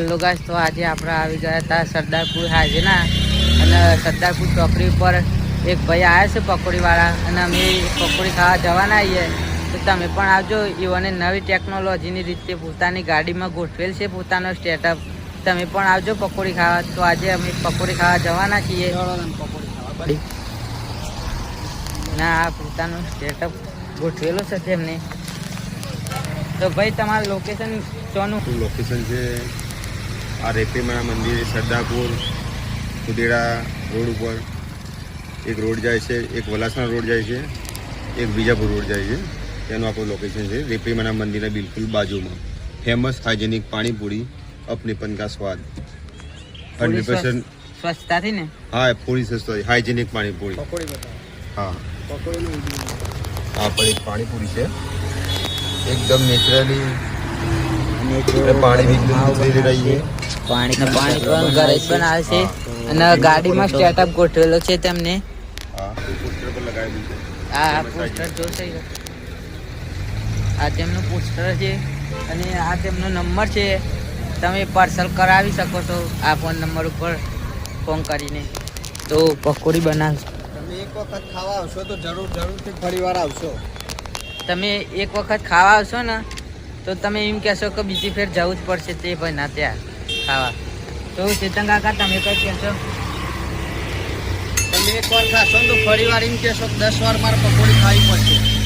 Hello guys તો આજે આપણે આવી ગયા હતા સરદારપુર હાજેના અને સરદારપુર ચોકડી ઉપર એક ભાઈ આવ્યા છે પકોડીવાળા. અને અમે પકોડી ખાવા જવાના આવીએ તો તમે પણ આવજો ઈવોને નવી ટેકનોલોજીની રીતે પોતાની ગાડીમાં ગોઠવેલ છે પોતાનો સ્ટેટઅપ. તમે પણ આવજો પકોડી ખાવા. તો આજે અમે પકોડી ખાવા જવાના છીએ. ના, આ પોતાનો સ્ટેટઅપ ગોઠવેલો છે તેમને. તો ભાઈ, તમારું લોકેશન ચોનું લોકેશન છે આ રેપીમાના મંદિર સરદારપુર કુદેડા રોડ ઉપર. એક રોડ જાય છે એક વલાસણા રોડ જાય છે એક બીજાપુર રોડ જાય છે. તેનું આપણું લોકેશન છે રેપીમાના મંદિરના બિલકુલ બાજુમાં. ફેમસ હાઇજેનિક પાણીપુરી અપનીપન કા સ્વાદ હંડ્રેડ પર્સન્ટ સ્વચ્છતાથી ને? હા પૂરી સસ્તા હાઇજેનિક પાણીપુરી. હા. આ પણ એક પાણીપુરી છે. એકદમ નેચરલી પાણી પાણી પણ ઘરે જ બનાવે છે. અને ગાડીમાં સ્ટેટઅપ ગોઠવેલો છે તેમને. આ પોસ્ટર જોશે આ તેમનું પોસ્ટર છે અને આ તેમનો નંબર છે. તમે પાર્સલ કરાવી શકો છો આ ફોન નંબર ઉપર ફોન કરીને. તો પકોડી બનાવશો તમે એક વખત ખાવા આવશો તો જરૂર જરૂરથી ફરી વાર આવશો. તમે એક વખત ખાવા આવશો ને તો તમે એમ કહેશો કે બીજી ફેર જવું જ પડશે તે ભાઈ ના ત્યાં ખાવા. તો ચેતન કાકા, તમે કઈ કહેશો? તમે એક વાર ખાશો તો ફરી વાર એમ કહેશો દસ વાર મારે પકોડી ખાવી પડશે.